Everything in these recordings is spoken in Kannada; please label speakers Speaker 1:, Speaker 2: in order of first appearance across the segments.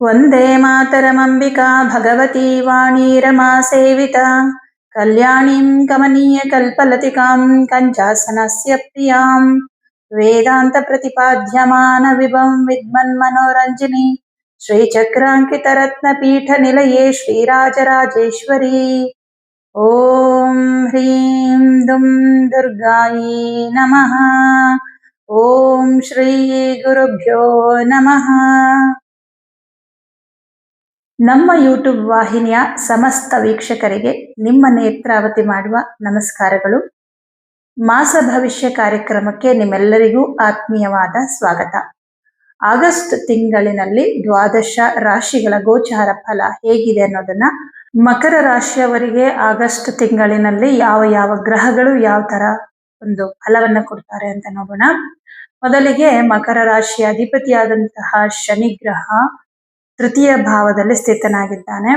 Speaker 1: वन्दे मातरमम्बिका भगवती वाणी रमा सेविता कल्याणीं कमनीयकल्पलतिकां कञ्चासनस्य प्रियां वेदान्तप्रतिपाद्यमानविभं विद्मन्मनोरञ्जिनी श्रीचक्राङ्कितरत्नपीठनिलये श्रीराजराजेश्वरी ॐ ह्रीं दुं दुर्गायै नमः ॐ श्रीगुरुभ्यो नमः ನಮ್ಮ ಯೂಟ್ಯೂಬ್ ವಾಹಿನಿಯ ಸಮಸ್ತ ವೀಕ್ಷಕರಿಗೆ ನಿಮ್ಮ ನೇತ್ರಾವತಿ ಮಾಡುವ ನಮಸ್ಕಾರಗಳು. ಮಾಸ ಭವಿಷ್ಯ ಕಾರ್ಯಕ್ರಮಕ್ಕೆ ನಿಮ್ಮೆಲ್ಲರಿಗೂ ಆತ್ಮೀಯವಾದ ಸ್ವಾಗತ. ಆಗಸ್ಟ್ ತಿಂಗಳಿನಲ್ಲಿ ದ್ವಾದಶ ರಾಶಿಗಳ ಗೋಚಾರ ಫಲ ಹೇಗಿದೆ ಅನ್ನೋದನ್ನ ಮಕರ ರಾಶಿಯವರಿಗೆ ಆಗಸ್ಟ್ ತಿಂಗಳಿನಲ್ಲಿ ಯಾವ ಯಾವ ಗ್ರಹಗಳು ಯಾವ ತರ ಒಂದು ಫಲವನ್ನ ಕೊಡ್ತಾರೆ ಅಂತ ನೋಡೋಣ. ಮೊದಲಿಗೆ ಮಕರ ರಾಶಿಯ ಅಧಿಪತಿಯಾದಂತಹ ಶನಿ ಗ್ರಹ ತೃತೀಯ ಭಾವದಲ್ಲಿ ಸ್ಥಿತನಾಗಿದ್ದಾನೆ.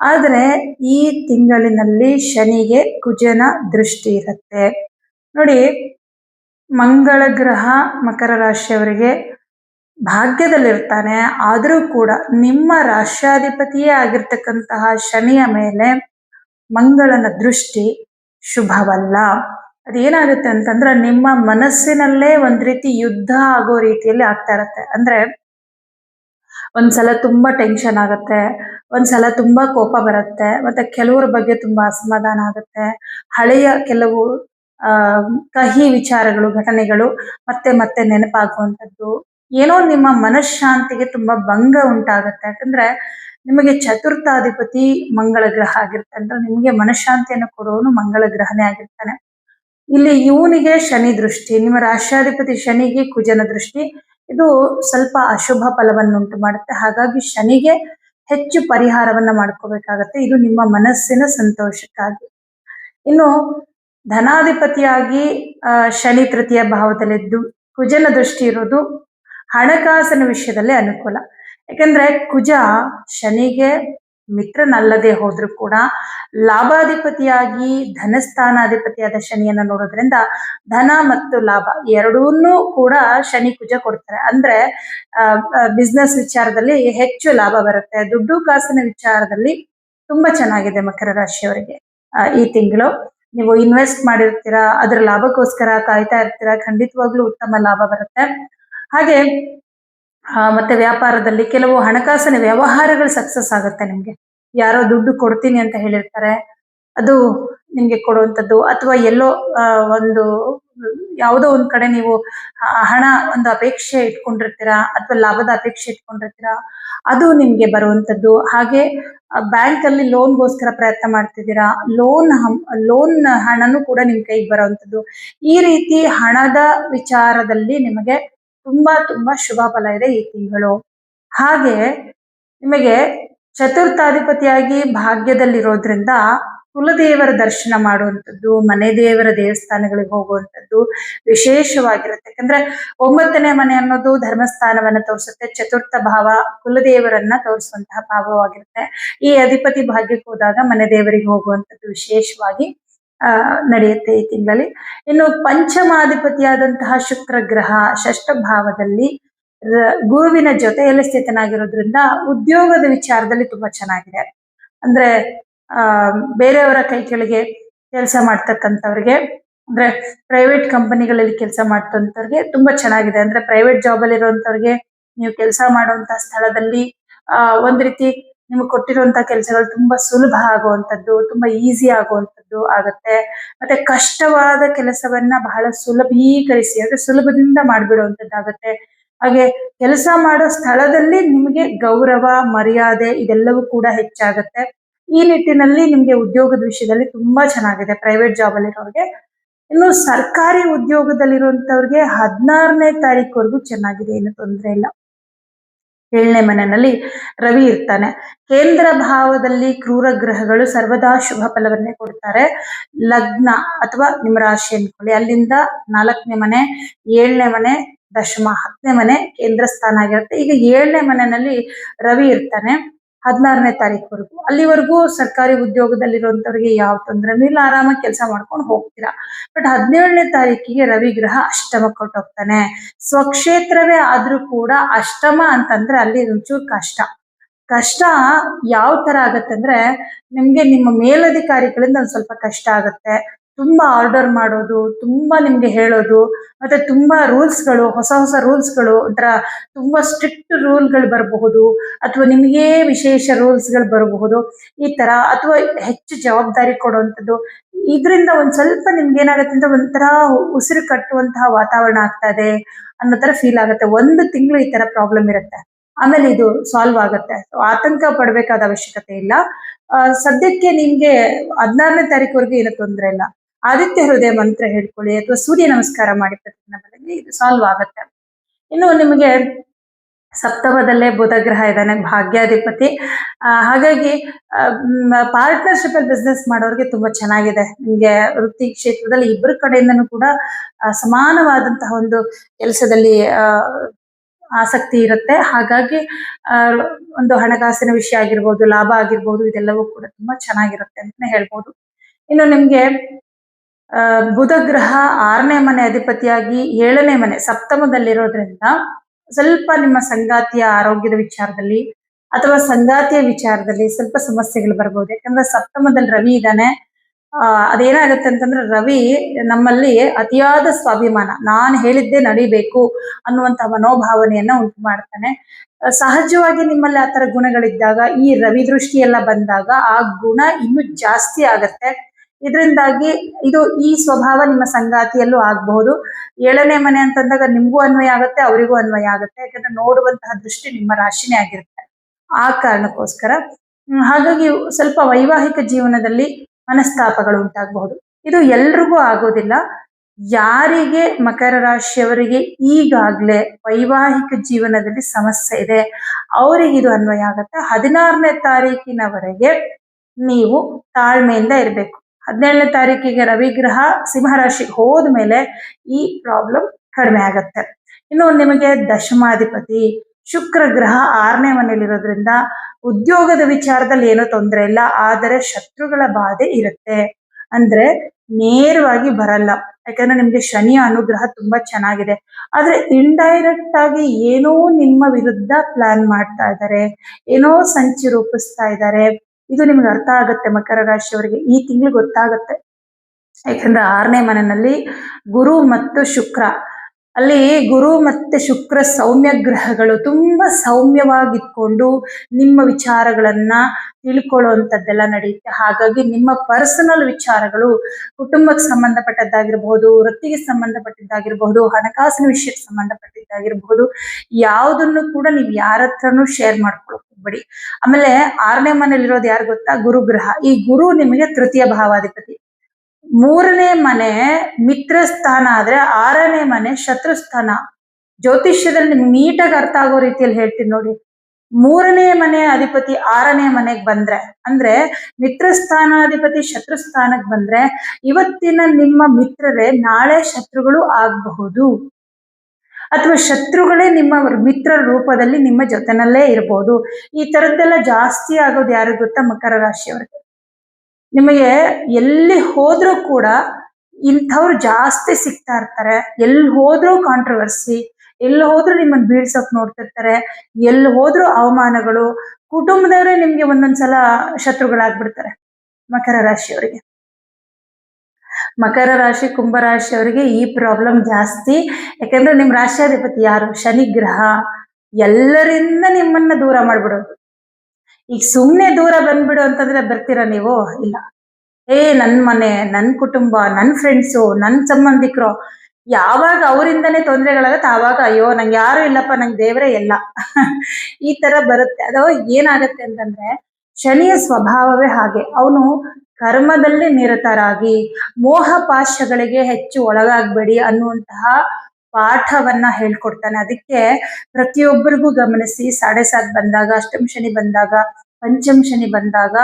Speaker 1: ಆದರೆ ಈ ತಿಂಗಳಿನಲ್ಲಿ ಶನಿಗೆ ಕುಜನ ದೃಷ್ಟಿ ಇರುತ್ತೆ. ನೋಡಿ, ಮಂಗಳ ಗ್ರಹ ಮಕರ ರಾಶಿಯವರಿಗೆ ಭಾಗ್ಯದಲ್ಲಿರ್ತಾನೆ. ಆದರೂ ಕೂಡ ನಿಮ್ಮ ರಾಷ್ಟ್ರಾಧಿಪತಿಯೇ ಆಗಿರ್ತಕ್ಕಂತಹ ಶನಿಯ ಮೇಲೆ ಮಂಗಳನ ದೃಷ್ಟಿ ಶುಭವಲ್ಲ. ಅದೇನಾಗುತ್ತೆ ಅಂತಂದ್ರೆ ನಿಮ್ಮ ಮನಸ್ಸಿನಲ್ಲೇ ಒಂದ್ ರೀತಿ ಯುದ್ಧ ಆಗೋ ರೀತಿಯಲ್ಲಿ ಆಗ್ತಾ ಇರತ್ತೆ. ಅಂದ್ರೆ ಒಂದ್ಸಲ ತುಂಬಾ ಟೆನ್ಷನ್ ಆಗುತ್ತೆ, ಒಂದ್ಸಲ ತುಂಬಾ ಕೋಪ ಬರುತ್ತೆ, ಮತ್ತೆ ಕೆಲವರ ಬಗ್ಗೆ ತುಂಬಾ ಅಸಮಾಧಾನ ಆಗುತ್ತೆ. ಹಳೆಯ ಕೆಲವು, ಆ, ಕಹಿ ವಿಚಾರಗಳು, ಘಟನೆಗಳು ಮತ್ತೆ ಮತ್ತೆ ನೆನಪಾಗುವಂಥದ್ದು. ಏನೋ ನಿಮ್ಮ ಮನಃಶಾಂತಿಗೆ ತುಂಬಾ ಭಂಗ ಉಂಟಾಗುತ್ತೆ. ಯಾಕಂದ್ರೆ ನಿಮಗೆ ಚತುರ್ಥಾಧಿಪತಿ ಮಂಗಳ ಗ್ರಹ ಆಗಿರುತ್ತೆ ಅಂದ್ರೆ ನಿಮಗೆ ಮನಃಶಾಂತಿಯನ್ನು ಕೊಡುವನು ಮಂಗಳ ಗ್ರಹನೇ ಆಗಿರ್ತಾನೆ. ಇಲ್ಲಿ ಇವನಿಗೆ ಶನಿ ದೃಷ್ಟಿ, ನಿಮ್ಮ ರಾಷ್ಟ್ರಾಧಿಪತಿ ಶನಿಗೆ ಕುಜನ ದೃಷ್ಟಿ ಇದು ಸ್ವಲ್ಪ ಅಶುಭ ಫಲವನ್ನುಂಟು ಮಾಡುತ್ತೆ. ಹಾಗಾಗಿ ಶನಿಗೆ ಹೆಚ್ಚು ಪರಿಹಾರವನ್ನ ಮಾಡ್ಕೋಬೇಕಾಗತ್ತೆ. ಇದು ನಿಮ್ಮ ಮನಸ್ಸಿನ ಸಂತೋಷಕ್ಕಾಗಿ. ಇನ್ನು ಧನಾಧಿಪತಿಯಾಗಿ ಶನಿ ತೃತೀಯ ಭಾವದಲ್ಲಿದ್ದು ಕುಜನ ದೃಷ್ಟಿ ಇರೋದು ಹಣಕಾಸಿನ ವಿಷಯದಲ್ಲಿ ಅನುಕೂಲ. ಯಾಕಂದ್ರೆ ಕುಜ ಶನಿಗೆ ಮಿತ್ರನಲ್ಲದೆ ಹೋದ್ರು ಕೂಡ ಲಾಭಾಧಿಪತಿಯಾಗಿ ಧನಸ್ಥಾನಾಧಿಪತಿಯಾದ ಶನಿಯನ್ನ ನೋಡೋದ್ರಿಂದ ಧನ ಮತ್ತು ಲಾಭ ಎರಡೂನು ಕೂಡ ಶನಿ ಕುಜ ಕೊಡ್ತಾರೆ. ಅಂದ್ರೆ ಬಿಸ್ನೆಸ್ ವಿಚಾರದಲ್ಲಿ ಹೆಚ್ಚು ಲಾಭ ಬರುತ್ತೆ. ದುಡ್ಡು ಕಾಸಿನ ವಿಚಾರದಲ್ಲಿ ತುಂಬಾ ಚೆನ್ನಾಗಿದೆ ಮಕರ ರಾಶಿಯವರಿಗೆ. ಈ ತಿಂಗಳು ನೀವು ಇನ್ವೆಸ್ಟ್ ಮಾಡಿರ್ತೀರಾ, ಅದ್ರ ಲಾಭಕ್ಕೋಸ್ಕರ ಕಾಯ್ತಾ ಇರ್ತೀರಾ, ಖಂಡಿತವಾಗ್ಲೂ ಉತ್ತಮ ಲಾಭ ಬರುತ್ತೆ. ಹಾಗೆ ಮತ್ತೆ ವ್ಯಾಪಾರದಲ್ಲಿ ಕೆಲವು ಹಣಕಾಸಿನ ವ್ಯವಹಾರಗಳು ಸಕ್ಸಸ್ ಆಗುತ್ತೆ ನಿಮ್ಗೆ. ಯಾರೋ ದುಡ್ಡು ಕೊಡ್ತೀನಿ ಅಂತ ಹೇಳಿರ್ತಾರೆ, ಅದು ನಿಮ್ಗೆ ಕೊಡುವಂಥದ್ದು. ಅಥವಾ ಎಲ್ಲೋ ಒಂದು, ಯಾವುದೋ ಒಂದ್ ಕಡೆ ನೀವು ಹಣ ಒಂದು ಅಪೇಕ್ಷೆ ಇಟ್ಕೊಂಡಿರ್ತೀರಾ, ಅಥವಾ ಲಾಭದ ಅಪೇಕ್ಷೆ ಇಟ್ಕೊಂಡಿರ್ತೀರಾ, ಅದು ನಿಮ್ಗೆ ಬರುವಂತದ್ದು ಹಾಗೆ ಬ್ಯಾಂಕ್ ಅಲ್ಲಿ ಲೋನ್ಗೋಸ್ಕರ ಪ್ರಯತ್ನ ಮಾಡ್ತಿದ್ದೀರಾ ಲೋನ್ ಲೋನ್ ಹಣನೂ ಕೂಡ ನಿಮ್ ಕೈಗೆ ಬರುವಂತದ್ದು ಈ ರೀತಿ ಹಣದ ವಿಚಾರದಲ್ಲಿ ನಿಮಗೆ ತುಂಬಾ ತುಂಬಾ ಶುಭ ಫಲ ಇದೆ ಈ ತಿಂಗಳು. ಹಾಗೆ ನಿಮಗೆ ಚತುರ್ಥಾಧಿಪತಿಯಾಗಿ ಭಾಗ್ಯದಲ್ಲಿರೋದ್ರಿಂದ ಕುಲದೇವರ ದರ್ಶನ ಮಾಡುವಂಥದ್ದು, ಮನೆ ದೇವರ ದೇವಸ್ಥಾನಗಳಿಗೆ ಹೋಗುವಂಥದ್ದು ವಿಶೇಷವಾಗಿರುತ್ತೆ. ಯಾಕಂದ್ರೆ ಒಂಬತ್ತನೇ ಮನೆ ಅನ್ನೋದು ಧರ್ಮಸ್ಥಾನವನ್ನ ತೋರಿಸುತ್ತೆ, ಚತುರ್ಥ ಭಾವ ಕುಲದೇವರನ್ನ ತೋರಿಸುವಂತಹ ಭಾವವಾಗಿರುತ್ತೆ. ಈ ಅಧಿಪತಿ ಭಾಗ್ಯಕ್ಕೆ ಹೋದಾಗ ಮನೆ ದೇವರಿಗೆ ಹೋಗುವಂಥದ್ದು ವಿಶೇಷವಾಗಿ ನಡೆಯುತ್ತೆ ಈ ತಿಂಗಳಲ್ಲಿ. ಇನ್ನು ಪಂಚಮಾಧಿಪತಿಯಾದಂತಹ ಶುಕ್ರ ಗ್ರಹ ಷಷ್ಠ ಭಾವದಲ್ಲಿ ಗುರುವಿನ ಜೊತೆಯಲ್ಲಿ ಸ್ಥಿತನಾಗಿರೋದ್ರಿಂದ ಉದ್ಯೋಗದ ವಿಚಾರದಲ್ಲಿ ತುಂಬಾ ಚೆನ್ನಾಗಿದೆ. ಅಂದ್ರೆ, ಆ, ಬೇರೆಯವರ ಕೈ ಕೆಳಗೆ ಕೆಲಸ ಮಾಡ್ತಕ್ಕಂಥವ್ರಿಗೆ, ಅಂದ್ರೆ ಪ್ರೈವೇಟ್ ಕಂಪನಿಗಳಲ್ಲಿ ಕೆಲಸ ಮಾಡ್ತಂಥವ್ರಿಗೆ ತುಂಬಾ ಚೆನ್ನಾಗಿದೆ. ಅಂದ್ರೆ ಪ್ರೈವೇಟ್ ಜಾಬ್ ಅಲ್ಲಿ ಇರುವಂತವ್ರಿಗೆ ನೀವು ಕೆಲಸ ಮಾಡುವಂತ ಸ್ಥಳದಲ್ಲಿ, ಆ, ಒಂದ್ ರೀತಿ ನಿಮ್ಗೆ ಕೊಟ್ಟಿರುವಂತ ಕೆಲಸಗಳು ತುಂಬಾ ಸುಲಭ ಆಗುವಂಥದ್ದು, ತುಂಬಾ ಈಸಿ ಆಗುವಂಥದ್ದು ಆಗುತ್ತೆ. ಮತ್ತೆ ಕಷ್ಟವಾದ ಕೆಲಸವನ್ನ ಬಹಳ ಸುಲಭೀಕರಿಸಿ, ಅಂದ್ರೆ ಸುಲಭದಿಂದ ಮಾಡಿಬಿಡುವಂಥದ್ದಾಗತ್ತೆ. ಹಾಗೆ ಕೆಲಸ ಮಾಡೋ ಸ್ಥಳದಲ್ಲಿ ನಿಮಗೆ ಗೌರವ, ಮರ್ಯಾದೆ ಇದೆಲ್ಲವೂ ಕೂಡ ಹೆಚ್ಚಾಗುತ್ತೆ. ಈ ನಿಟ್ಟಿನಲ್ಲಿ ನಿಮಗೆ ಉದ್ಯೋಗದ ವಿಷಯದಲ್ಲಿ ತುಂಬಾ ಚೆನ್ನಾಗಿದೆ. ಪ್ರೈವೇಟ್ ಜಾಬ್ ಅಲ್ಲಿರೋರಿಗೆ. ಇನ್ನು ಸರ್ಕಾರಿ ಉದ್ಯೋಗದಲ್ಲಿರುವಂತವ್ರಿಗೆ ಹದಿನಾರನೇ ತಾರೀಕುವರೆಗೂ ಚೆನ್ನಾಗಿದೆ, ಏನು ತೊಂದರೆ ಇಲ್ಲ. ಏಳನೇ ಮನೆಯಲ್ಲಿ ರವಿ ಇರ್ತಾನೆ. ಕೇಂದ್ರ ಭಾವದಲ್ಲಿ ಕ್ರೂರ ಗ್ರಹಗಳು ಸರ್ವದಾ ಶುಭ ಫಲವನ್ನೇ ಕೊಡ್ತಾರೆ. ಲಗ್ನ ಅಥವಾ ನಿಮ್ಮ ರಾಶಿ ಅನ್ಕೊಳ್ಳಿ. ಅಲ್ಲಿಂದ ನಾಲ್ಕನೇ ಮನೆ, ಏಳನೇ ಮನೆ, ದಶಮ, ಹತ್ತನೇ ಮನೆ ಕೇಂದ್ರ ಸ್ಥಾನ ಆಗಿರುತ್ತೆ. ಈಗ ಏಳನೇ ಮನೆಯಲ್ಲಿ ರವಿ ಇರ್ತಾನೆ. ಹದಿನಾರನೇ ತಾರೀಕುವರೆಗೂ. ಅಲ್ಲಿವರೆಗೂ ಸರ್ಕಾರಿ ಉದ್ಯೋಗದಲ್ಲಿರುವಂತವ್ರಿಗೆ ಯಾವ ತೊಂದರೆನೂ ಇಲ್ಲ. ಆರಾಮಾಗಿ ಕೆಲಸ ಮಾಡ್ಕೊಂಡು ಹೋಗ್ತೀರಾ. ಬಟ್ ಹದಿನೇಳನೇ ತಾರೀಕಿಗೆ ರವಿ ಗ್ರಹ ಅಷ್ಟಮ ಕೊಟ್ಟೋಗ್ತಾನೆ. ಸ್ವಕ್ಷೇತ್ರವೇ ಆದ್ರೂ ಕೂಡ ಅಷ್ಟಮ ಅಂತಂದ್ರೆ ಅಲ್ಲಿ ಒಂಚೂರು ಕಷ್ಟ. ಕಷ್ಟ ಯಾವ ತರ ಆಗತ್ತೆ ಅಂದ್ರೆ ನಿಮ್ಗೆ ನಿಮ್ಮ ಮೇಲಧಿಕಾರಿಗಳಿಂದ ಒಂದ್ ಸ್ವಲ್ಪ ಕಷ್ಟ ಆಗತ್ತೆ. ತುಂಬಾ ಆರ್ಡರ್ ಮಾಡೋದು, ತುಂಬಾ ನಿಮ್ಗೆ ಹೇಳೋದು, ಮತ್ತೆ ತುಂಬಾ ರೂಲ್ಸ್ಗಳು, ಹೊಸ ಹೊಸ ರೂಲ್ಸ್ಗಳು, ಒಂಥರ ತುಂಬಾ ಸ್ಟ್ರಿಕ್ಟ್ ರೂಲ್ಗಳು ಬರಬಹುದು, ಅಥವಾ ನಿಮಗೆ ವಿಶೇಷ ರೂಲ್ಸ್ಗಳು ಬರಬಹುದು, ಈ ತರ, ಅಥವಾ ಹೆಚ್ಚು ಜವಾಬ್ದಾರಿ ಕೊಡುವಂಥದ್ದು ಇದರಿಂದ ಒಂದ್ ಸ್ವಲ್ಪ ನಿಮ್ಗೆ ಏನಾಗುತ್ತೆ ಅಂದ್ರೆ ಒಂಥರ ಉಸಿರು ಕಟ್ಟುವಂತಹ ವಾತಾವರಣ ಆಗ್ತಾ ಇದೆ ಅನ್ನೋ ತರ ಫೀಲ್ ಆಗುತ್ತೆ. ಒಂದು ತಿಂಗಳು ಈ ತರ ಪ್ರಾಬ್ಲಮ್ ಇರುತ್ತೆ. ಆಮೇಲೆ ಇದು ಸಾಲ್ವ್ ಆಗುತ್ತೆ. ಆತಂಕ ಪಡಬೇಕಾದ ಅವಶ್ಯಕತೆ ಇಲ್ಲ. ಸದ್ಯಕ್ಕೆ ನಿಮ್ಗೆ ಹದಿನಾರನೇ ತಾರೀಕುವರೆಗೂ ಏನು ತೊಂದರೆ ಇಲ್ಲ. ಆದಿತ್ಯ ಹೃದಯ ಮಂತ್ರ ಹೇಳ್ಕೊಳ್ಳಿ ಅಥವಾ ಸೂರ್ಯ ನಮಸ್ಕಾರ ಮಾಡಿ ಪ್ರತಿದಿನ ಬೆಳಗ್ಗೆ ಇದು ಸಾಲ್ವ್ ಆಗುತ್ತೆ. ಇನ್ನು ನಿಮಗೆ ಸಪ್ತಮದಲ್ಲೇ ಬುಧ ಗ್ರಹ ಇದ್ದಾನೆ, ಭಾಗ್ಯಾಧಿಪತಿ. ಹಾಗಾಗಿ ಪಾರ್ಟ್ನರ್ಶಿಪ್ ಅಲ್ಲಿ ಬಿಸ್ನೆಸ್ ಮಾಡೋರಿಗೆ ತುಂಬಾ ಚೆನ್ನಾಗಿದೆ. ನಿಮ್ಗೆ ವೃತ್ತಿ ಕ್ಷೇತ್ರದಲ್ಲಿ ಇಬ್ಬರ ಕಡೆಯಿಂದನೂ ಕೂಡ ಸಮಾನವಾದಂತಹ ಒಂದು ಕೆಲಸದಲ್ಲಿ ಆಸಕ್ತಿ ಇರುತ್ತೆ. ಹಾಗಾಗಿ ಒಂದು ಹಣಕಾಸಿನ ವಿಷಯ ಆಗಿರ್ಬೋದು, ಲಾಭ ಆಗಿರ್ಬೋದು, ಇದೆಲ್ಲವೂ ಕೂಡ ತುಂಬಾ ಚೆನ್ನಾಗಿರುತ್ತೆ ಅಂತಾನೆ ಹೇಳ್ಬೋದು. ಇನ್ನು ನಿಮ್ಗೆ ಬುಧ ಗ್ರಹ ಆರನೇ ಮನೆ ಅಧಿಪತಿಯಾಗಿ ಏಳನೇ ಮನೆ ಸಪ್ತಮದಲ್ಲಿರೋದ್ರಿಂದ ಸ್ವಲ್ಪ ನಿಮ್ಮ ಸಂಗಾತಿಯ ಆರೋಗ್ಯದ ವಿಚಾರದಲ್ಲಿ ಅಥವಾ ಸಂಗಾತಿಯ ವಿಚಾರದಲ್ಲಿ ಸ್ವಲ್ಪ ಸಮಸ್ಯೆಗಳು ಬರ್ಬೋದು. ಯಾಕಂದ್ರೆ ಸಪ್ತಮದಲ್ಲಿ ರವಿ ಇದ್ದಾನೆ. ಆ, ಅದೇನಾಗುತ್ತೆ ಅಂತಂದ್ರೆ ರವಿ ನಮ್ಮಲ್ಲಿ ಅತಿಯಾದ ಸ್ವಾಭಿಮಾನ. ನಾನು ಹೇಳಿದ್ದೆ ನಡಿಬೇಕು ಅನ್ನುವಂತ ಮನೋಭಾವನೆಯನ್ನ ಉಂಟು ಮಾಡ್ತಾನೆ. ಸಹಜವಾಗಿ ನಿಮ್ಮಲ್ಲಿ ಆತರ ಗುಣಗಳಿದ್ದಾಗ, ಈ ರವಿ ದೃಷ್ಟಿ ಎಲ್ಲ ಬಂದಾಗ ಆ ಗುಣ ಇನ್ನೂ ಜಾಸ್ತಿ ಆಗತ್ತೆ. ಇದರಿಂದಾಗಿ ಇದು ಈ ಸ್ವಭಾವ ನಿಮ್ಮ ಸಂಗಾತಿಯಲ್ಲೂ ಆಗಬಹುದು. ಏಳನೇ ಮನೆ ಅಂತಂದಾಗ ನಿಮ್ಗೂ ಅನ್ವಯ ಆಗುತ್ತೆ, ಅವರಿಗೂ ಅನ್ವಯ ಆಗುತ್ತೆ. ಯಾಕಂದ್ರೆ ನೋಡುವಂತಹ ದೃಷ್ಟಿ ನಿಮ್ಮ ರಾಶಿನೇ ಆಗಿರುತ್ತೆ. ಆ ಕಾರಣಕ್ಕೋಸ್ಕರ ಹಾಗಾಗಿ ಸ್ವಲ್ಪ ವೈವಾಹಿಕ ಜೀವನದಲ್ಲಿ ಮನಸ್ತಾಪಗಳು ಉಂಟಾಗಬಹುದು. ಇದು ಎಲ್ರಿಗೂ ಆಗೋದಿಲ್ಲ. ಯಾರಿಗೆ ಮಕರ ರಾಶಿಯವರಿಗೆ ಈಗಾಗ್ಲೇ ವೈವಾಹಿಕ ಜೀವನದಲ್ಲಿ ಸಮಸ್ಯೆ ಇದೆ, ಅವರಿಗೆ ಇದು ಅನ್ವಯ ಆಗುತ್ತೆ. ಹದಿನಾರನೇ ತಾರೀಕಿನವರೆಗೆ ನೀವು ತಾಳ್ಮೆಯಿಂದ ಇರಬೇಕು. ಹದಿನೇಳನೇ ತಾರೀಕಿಗೆ ರವಿಗ್ರಹ ಸಿಂಹರಾಶಿಗೆ ಹೋದ್ಮೇಲೆ ಈ ಪ್ರಾಬ್ಲಮ್ ಕಡಿಮೆ ಆಗತ್ತೆ. ಇನ್ನು ನಿಮಗೆ ದಶಮಾಧಿಪತಿ ಶುಕ್ರ ಗ್ರಹ ಆರನೇ ಮನೆಯಲ್ಲಿರೋದ್ರಿಂದ ಉದ್ಯೋಗದ ವಿಚಾರದಲ್ಲಿ ಏನೋ ತೊಂದರೆ ಇಲ್ಲ, ಆದರೆ ಶತ್ರುಗಳ ಬಾಧೆ ಇರುತ್ತೆ. ಅಂದ್ರೆ ನೇರವಾಗಿ ಬರಲ್ಲ. ಯಾಕಂದ್ರೆ ನಿಮ್ಗೆ ಶನಿಯ ಅನುಗ್ರಹ ತುಂಬಾ ಚೆನ್ನಾಗಿದೆ. ಆದ್ರೆ ಇಂಡೈರೆಕ್ಟ್ ಆಗಿ ಏನೋ ನಿಮ್ಮ ವಿರುದ್ಧ ಪ್ಲಾನ್ ಮಾಡ್ತಾ ಇದ್ದಾರೆ, ಏನೋ ಸಂಚಿ ರೂಪಿಸ್ತಾ ಇದ್ದಾರೆ. ಇದು ನಿಮ್ಗೆ ಅರ್ಥ ಆಗುತ್ತೆ ಮಕರ ರಾಶಿಯವರಿಗೆ. ಈ ತಿಂಗಳು ಗೊತ್ತಾಗತ್ತೆ. ಯಾಕಂದ್ರೆ ಆರನೇ ಮನೆಯಲ್ಲಿ ಗುರು ಮತ್ತು ಶುಕ್ರ. ಅಲ್ಲಿ ಗುರು ಮತ್ತೆ ಶುಕ್ರ ಸೌಮ್ಯ ಗ್ರಹಗಳು ತುಂಬಾ ಸೌಮ್ಯವಾಗಿಟ್ಕೊಂಡು ನಿಮ್ಮ ವಿಚಾರಗಳನ್ನ ತಿಳ್ಕೊಳ್ಳುವಂಥದ್ದೆಲ್ಲ ನಡೆಯುತ್ತೆ. ಹಾಗಾಗಿ ನಿಮ್ಮ ಪರ್ಸನಲ್ ವಿಚಾರಗಳು ಕುಟುಂಬಕ್ಕೆ ಸಂಬಂಧಪಟ್ಟದ್ದಾಗಿರ್ಬಹುದು ವೃತ್ತಿಗೆ ಸಂಬಂಧಪಟ್ಟಿದ್ದಾಗಿರ್ಬಹುದು ಹಣಕಾಸಿನ ವಿಷಯಕ್ಕೆ ಸಂಬಂಧಪಟ್ಟಿದ್ದಾಗಿರ್ಬಹುದು ಯಾವುದನ್ನು ಕೂಡ ನೀವು ಯಾರ ಹತ್ರನೂ ಶೇರ್ ಮಾಡ್ಕೊಳಕ್ ಹೋಗ್ಬೇಡಿ ಆಮೇಲೆ ಆರನೇ ಮನೇಲಿರೋದು ಯಾರು ಗೊತ್ತಾ? ಗುರುಗ್ರಹ. ಈ ಗುರು ನಿಮಗೆ ತೃತೀಯ ಭಾವಾಧಿಪತಿ. ಮೂರನೇ ಮನೆ ಮಿತ್ರ ಸ್ಥಾನ ಆದ್ರೆ ಆರನೇ ಮನೆ ಶತ್ರು ಸ್ಥಾನ ಜ್ಯೋತಿಷ್ಯದಲ್ಲಿ ನಿಮ್ಗೆ ನೀಟಾಗಿ ಅರ್ಥ ಆಗೋ ರೀತಿಯಲ್ಲಿ ಹೇಳ್ತೀನಿ ನೋಡಿ. ಮೂರನೇ ಮನೆ ಅಧಿಪತಿ ಆರನೇ ಮನೆಗೆ ಬಂದ್ರೆ, ಅಂದ್ರೆ ಮಿತ್ರ ಸ್ಥಾನಾಧಿಪತಿ ಶತ್ರು ಸ್ಥಾನಕ್ಕೆ ಬಂದ್ರೆ ಇವತ್ತಿನ ನಿಮ್ಮ ಮಿತ್ರರೇ ನಾಳೆ ಶತ್ರುಗಳು ಆಗಬಹುದು. ಅಥವಾ ಶತ್ರುಗಳೇ ನಿಮ್ಮ ಮಿತ್ರ ರೂಪದಲ್ಲಿ ನಿಮ್ಮ ಜೊತೆನಲ್ಲೇ ಇರಬಹುದು ಈ ತರದ್ದೆಲ್ಲ ಜಾಸ್ತಿ ಆಗೋದು ಯಾರು ಗೊತ್ತಾ? ಮಕರ ರಾಶಿಯವ್ರಿಗೆ. ನಿಮಗೆ ಎಲ್ಲಿ ಹೋದ್ರೂ ಕೂಡ ಇಂಥವ್ರು ಜಾಸ್ತಿ ಸಿಗ್ತಾ ಇರ್ತಾರೆ. ಎಲ್ಲಿ ಹೋದ್ರೂ ಕಾಂಟ್ರವರ್ಸಿ ಎಲ್ಲಿ ಹೋದ್ರೂ ನಿಮ್ಮನ್ನ ಬೀಳ್ಸಕ್ ನೋಡ್ತಿರ್ತಾರೆ ಎಲ್ಲಿ ಹೋದ್ರೂ ಅವಮಾನಗಳು, ಕುಟುಂಬದವರೇ ನಿಮ್ಗೆ ಒಂದೊಂದ್ಸಲ ಶತ್ರುಗಳಾಗ್ಬಿಡ್ತಾರೆ ಮಕರ ರಾಶಿಯವರಿಗೆ. ಮಕರ ರಾಶಿ, ಕುಂಭ ರಾಶಿಯವರಿಗೆ ಈ ಪ್ರಾಬ್ಲಮ್ ಜಾಸ್ತಿ. ಯಾಕಂದ್ರೆ ನಿಮ್ ರಾಶಿಯಾಧಿಪತಿ ಯಾರು? ಶನಿ ಗ್ರಹ. ಎಲ್ಲರಿಂದ ನಿಮ್ಮನ್ನ ದೂರ ಮಾಡ್ಬಿಡೋದು. ಈಗ ಸುಮ್ನೆ ದೂರ ಬಂದ್ಬಿಡು ಅಂತಂದ್ರೆ ಬರ್ತೀರಾ ನೀವು? ಇಲ್ಲ. ಏ, ನನ್ ಮನೆ, ನನ್ ಕುಟುಂಬ, ನನ್ ಫ್ರೆಂಡ್ಸು ನನ್ ಸಂಬಂಧಿಕರು. ಯಾವಾಗ ಅವರಿಂದನೇ ತೊಂದರೆಗಳಾಗತ್ತೆ, ಆವಾಗ ಅಯ್ಯೋ, ನಂಗೆ ಯಾರು ಇಲ್ಲಪ್ಪ, ನಂಗೆ ದೇವರೇ ಎಲ್ಲ ಈ ತರ ಬರುತ್ತೆ. ಅದು ಏನಾಗತ್ತೆ ಅಂತಂದ್ರೆ ಶನಿಯ ಸ್ವಭಾವವೇ ಹಾಗೆ. ಅವನು ಕರ್ಮದಲ್ಲಿ ನಿರತರಾಗಿ, ಮೋಹ ಪಾಶಗಳಿಗೆ ಹೆಚ್ಚು ಒಳಗಾಗಬೇಡಿ ಅನ್ನುವಂತಹ ಪಾಠವನ್ನ ಹೇಳ್ಕೊಡ್ತಾನೆ. ಅದಕ್ಕೆ ಪ್ರತಿಯೊಬ್ಬರಿಗೂ ಗಮನಿಸಿ, ಸಾಡೆ ಸಾತ್ ಬಂದಾಗ ಅಷ್ಟಮ ಶನಿ ಬಂದಾಗ ಪಂಚಮ ಶನಿ ಬಂದಾಗ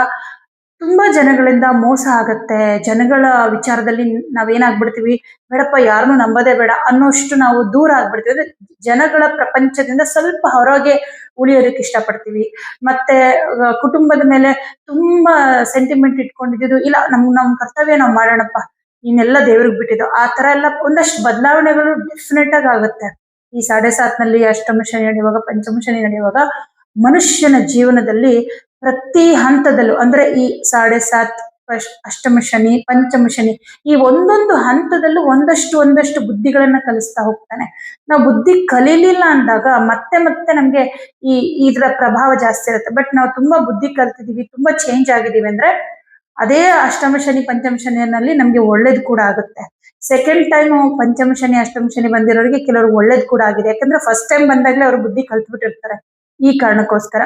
Speaker 1: ತುಂಬಾ ಜನಗಳಿಂದ ಮೋಸ ಆಗತ್ತೆ. ಜನಗಳ ವಿಚಾರದಲ್ಲಿ ನಾವೇನಾಗ್ಬಿಡ್ತೀವಿ? ಬೇಡಪ್ಪ, ಯಾರನ್ನೂ ನಂಬೋದೇ ಬೇಡ ಅನ್ನೋಷ್ಟು ನಾವು ದೂರ ಆಗ್ಬಿಡ್ತೀವಿ. ಅಂದ್ರೆ ಜನಗಳ ಪ್ರಪಂಚದಿಂದ ಸ್ವಲ್ಪ ಹೊರಗೆ ಉಳಿಯೋದಕ್ಕೆ ಇಷ್ಟಪಡ್ತೀವಿ. ಮತ್ತೆ ಕುಟುಂಬದ ಮೇಲೆ ತುಂಬಾ ಸೆಂಟಿಮೆಂಟ್ ಇಟ್ಕೊಂಡಿದ್ದು, ಇಲ್ಲ ನಮ್ ನಮ್ ಕರ್ತವ್ಯ ನಾವು ಮಾಡೋಣಪ್ಪ ಇನ್ನೆಲ್ಲ ದೇವ್ರಿಗೆ ಬಿಟ್ಟಿದ್ದು, ಆ ತರ ಎಲ್ಲ ಒಂದಷ್ಟು ಬದಲಾವಣೆಗಳು ಡೆಫಿನೆಟ್ ಆಗಿ ಆಗುತ್ತೆ. ಈ ಸಾಡೆ ಸಾತ್ನಲ್ಲಿ ಅಷ್ಟಮ ಶನಿ ನಡೆಯುವಾಗ, ಪಂಚಮ ಶನಿ ನಡೆಯುವಾಗ ಮನುಷ್ಯನ ಜೀವನದಲ್ಲಿ ಪ್ರತಿ ಹಂತದಲ್ಲೂ, ಅಂದ್ರೆ ಈ ಸಾಡೆ ಸಾತ್ ಅಷ್ಟಮ ಶನಿ, ಪಂಚಮ ಶನಿ ಈ ಒಂದೊಂದು ಹಂತದಲ್ಲೂ ಒಂದಷ್ಟು ಒಂದಷ್ಟು ಬುದ್ಧಿಗಳನ್ನ ಕಲಿಸ್ತಾ ಹೋಗ್ತಾನೆ. ನಾವು ಬುದ್ಧಿ ಕಲೀಲಿಲ್ಲ ಅಂದಾಗ ಮತ್ತೆ ಮತ್ತೆ ನಮ್ಗೆ ಈ ಇದರ ಪ್ರಭಾವ ಜಾಸ್ತಿ ಇರುತ್ತೆ. ಬಟ್ ನಾವು ತುಂಬಾ ಬುದ್ಧಿ ಕಲ್ತಿದೀವಿ, ತುಂಬಾ ಚೇಂಜ್ ಆಗಿದೀವಿ ಅಂದ್ರೆ ಅದೇ ಅಷ್ಟಮ ಶನಿ, ಪಂಚಮ ಶನಿಯಲ್ಲಿ ನಮ್ಗೆ ಒಳ್ಳೇದು ಕೂಡ ಆಗುತ್ತೆ. ಸೆಕೆಂಡ್ ಟೈಮ್ ಪಂಚಮ ಶನಿ, ಅಷ್ಟಮ ಶನಿ ಬಂದಿರೋರಿಗೆ ಕೆಲವರು ಒಳ್ಳೇದು ಕೂಡ ಆಗಿದೆ. ಯಾಕಂದ್ರೆ ಫಸ್ಟ್ ಟೈಮ್ ಬಂದಾಗ್ಲೇ ಅವ್ರು ಬುದ್ಧಿ ಕಲ್ತ್ಬಿಟ್ಟಿರ್ತಾರೆ ಈ ಕಾರಣಕ್ಕೋಸ್ಕರ.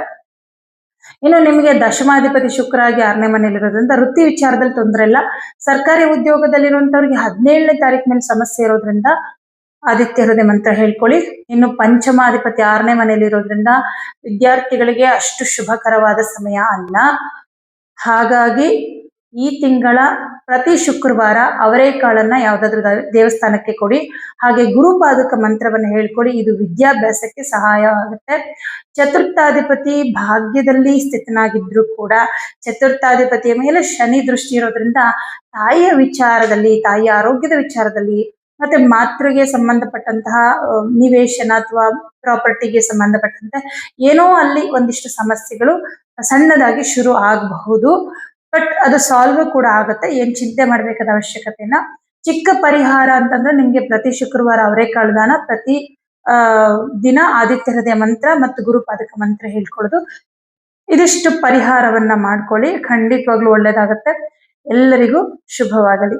Speaker 1: ಇನ್ನು ನಿಮಗೆ ದಶಮಾಧಿಪತಿ ಶುಕ್ರ ಆಗಿ ಆರನೇ ಇರೋದ್ರಿಂದ ವೃತ್ತಿ ವಿಚಾರದಲ್ಲಿ ತೊಂದರೆ ಇಲ್ಲ. ಸರ್ಕಾರಿ ಉದ್ಯೋಗದಲ್ಲಿರುವಂತವ್ರಿಗೆ ಹದಿನೇಳನೇ ಮೇಲೆ ಸಮಸ್ಯೆ ಇರೋದ್ರಿಂದ ಆದಿತ್ಯ ಹೃದಯ ಮಂತ್ರ ಹೇಳ್ಕೊಳ್ಳಿ. ಇನ್ನು ಪಂಚಮಾಧಿಪತಿ ಆರನೇ ಮನೆಯಲ್ಲಿ ಇರೋದ್ರಿಂದ ವಿದ್ಯಾರ್ಥಿಗಳಿಗೆ ಅಷ್ಟು ಶುಭಕರವಾದ ಸಮಯ ಅಲ್ಲ. ಹಾಗಾಗಿ ಈ ತಿಂಗಳ ಪ್ರತಿ ಶುಕ್ರವಾರ ಅವರೇಕಾಳನ್ನ ಯಾವ್ದಾದ್ರು ದೇವಸ್ಥಾನಕ್ಕೆ ಕೊಡಿ. ಹಾಗೆ ಗುರುಪಾದಕ ಮಂತ್ರವನ್ನು ಹೇಳ್ಕೊಡಿ. ಇದು ವಿದ್ಯಾಭ್ಯಾಸಕ್ಕೆ ಸಹಾಯ ಆಗುತ್ತೆ. ಚತುರ್ಥಾಧಿಪತಿ ಭಾಗ್ಯದಲ್ಲಿ ಸ್ಥಿತನಾಗಿದ್ರು ಕೂಡ ಚತುರ್ಥಾಧಿಪತಿಯ ಮೇಲೆ ಶನಿ ದೃಷ್ಟಿ ಇರೋದ್ರಿಂದ ತಾಯಿಯ ವಿಚಾರದಲ್ಲಿ, ತಾಯಿಯ ಆರೋಗ್ಯದ ವಿಚಾರದಲ್ಲಿ ಮತ್ತೆ ಮಾತೃಗೆ ಸಂಬಂಧಪಟ್ಟಂತಹ ನಿವೇಶನ ಅಥವಾ ಪ್ರಾಪರ್ಟಿಗೆ ಸಂಬಂಧಪಟ್ಟಂತೆ ಏನೋ ಅಲ್ಲಿ ಒಂದಿಷ್ಟು ಸಮಸ್ಯೆಗಳು ಸಣ್ಣದಾಗಿ ಶುರು ಆಗಬಹುದು. ಬಟ್ ಅದು ಸಾಲ್ವ್ ಕೂಡ ಆಗುತ್ತೆ. ಏನ್ ಚಿಂತೆ ಮಾಡ್ಬೇಕಾದ ಅವಶ್ಯಕತೆ ಇಲ್ಲ ಚಿಕ್ಕ ಪರಿಹಾರ ಅಂತಂದ್ರೆ ನಿಮ್ಗೆ ಪ್ರತಿ ಶುಕ್ರವಾರ ಅವರೇಕಾಳು ದಾನ ಪ್ರತಿ ದಿನ ಆದಿತ್ಯ ಹೃದಯ ಮಂತ್ರ ಮತ್ತು ಗುರುಪಾದಕ ಮಂತ್ರ ಹೇಳ್ಕೊಳ್ಳೋದು. ಇದಿಷ್ಟು ಪರಿಹಾರವನ್ನ ಮಾಡ್ಕೊಳ್ಳಿ. ಖಂಡಿತವಾಗ್ಲೂ ಒಳ್ಳೇದಾಗತ್ತೆ. ಎಲ್ಲರಿಗೂ ಶುಭವಾಗಲಿ.